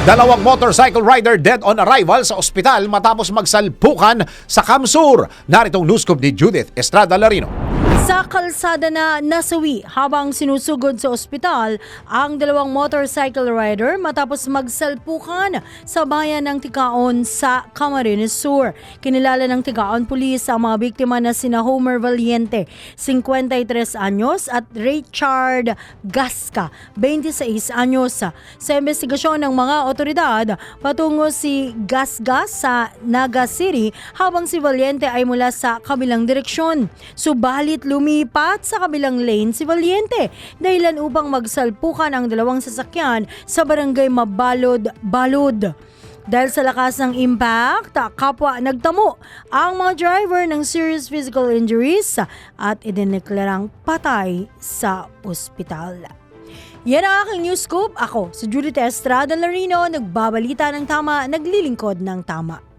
Dalawang motorcycle rider dead on arrival sa ospital matapos magsalpukan sa Kamsur. Naritong news scoop ni Judith Estrada Larino. Sa kalsada na nasawi habang sinusugod sa ospital ang dalawang motorcycle rider matapos magsalpukan sa bayan ng Tikaon sa Camarines Sur. Kinilala ng Tikaon Police ang mga biktima na sina Homer Valiente, 53 anyos at Richard Gasca, 26 anyos. Sa investigasyon ng mga otoridad, patungo si Gasgas sa Naga City habang si Valiente ay mula sa kabilang direksyon. Subalit lumipat sa kabilang lane si Valiente dahilan upang magsalpukan ang dalawang sasakyan sa barangay Mabalod-Balod. Dahil sa lakas ng impact, kapwa nagtamo ang mga driver ng serious physical injuries at idineklarang patay sa ospital. Yan ang aking news scoop. Ako, si Judith Estrada Larino, nagbabalita ng tama, naglilingkod ng tama.